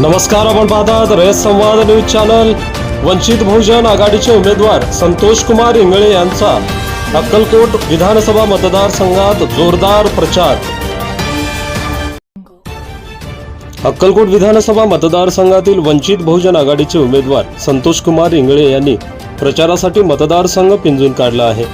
नमस्कार आपण पाहतात रयत संवाद न्यूज चॅनल. वंचित बहुजन आघाडीचे उमेदवार संतोष कुमार इंगळे यांचा अक्कलकोट विधानसभा मतदारसंघात जोरदार प्रचार. अक्कलकोट विधानसभा मतदारसंघातील वंचित बहुजन आघाडीचे उमेदवार संतोष कुमार इंगळे यांनी प्रचारासाठी मतदारसंघ पिंजून काढला आहे.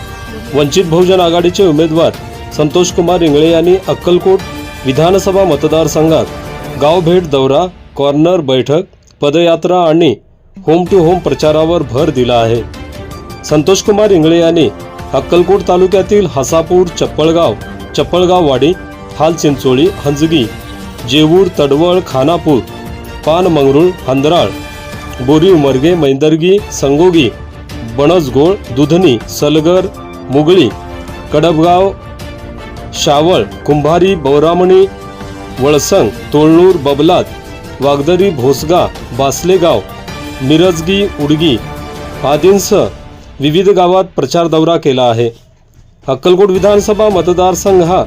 वंचित बहुजन आघाडीचे उमेदवार संतोष कुमार इंगळे यांनी अक्कलकोट विधानसभा मतदारसंघात गाव भेट दौरा कॉर्नर बैठक पदयात्रा आणि होम टू होम प्रचारावर भर दिला आहे. संतोष कुमार इंगळे यांनी अक्कलकोट तालुक्यातील हसापूर चप्पळगाव चप्पळगाववाडी हालचिंचोळी हाल चिंचोळी हंजगी जेवूर तडवळ खानापूर पानमंगरुळ हंदराळ बोरी उमरगे मैंदर्गी संगोगी बनसगोळ दुधनी सलगर मुगळी कडबगाव शावळ कुंभारी बौरामणी वळसंग तोळणूर बबलात वागदरी भोसगा बासलेगाव मिरजगी उडगी आदींसह विविध गावात प्रचार दौरा केला आहे. अक्कलकोट विधानसभा मतदारसंघ हा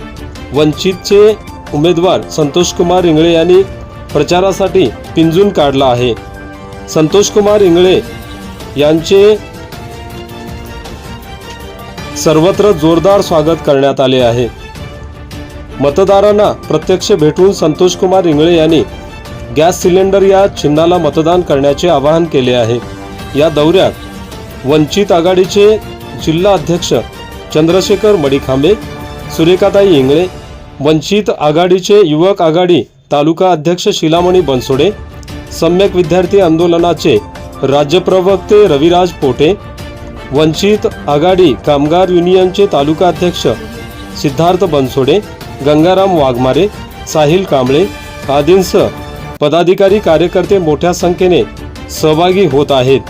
वंचितचे उमेदवार संतोष कुमार इंगळे यांनी प्रचारासाठी पिंजून काढला आहे. संतोष कुमार इंगळे यांचे सर्वत्र जोरदार स्वागत करण्यात आले आहे. मतदारांना प्रत्यक्ष भेटून संतोष कुमार इंगळे यांनी गॅस सिलेंडर या चिन्हाला मतदान करण्याचे आवाहन केले आहे. या दौऱ्यात वंचित आघाडीचे जिल्हा अध्यक्ष चंद्रशेखर मडिखांबे सुरेखाताई इंगळे वंचित आघाडीचे युवक आघाडी तालुका अध्यक्ष शिलामणी बनसोडे सम्यक विद्यार्थी आंदोलनाचे राज्य प्रवक्ते रविराज पोटे वंचित आघाडी कामगार युनियनचे तालुका अध्यक्ष सिद्धार्थ बनसोडे गंगाराम वाघमारे साहिल कांबळे आदींसह पदाधिकारी कार्यकर्ते मोठ्या संख्येने सहभागी होत आहेत.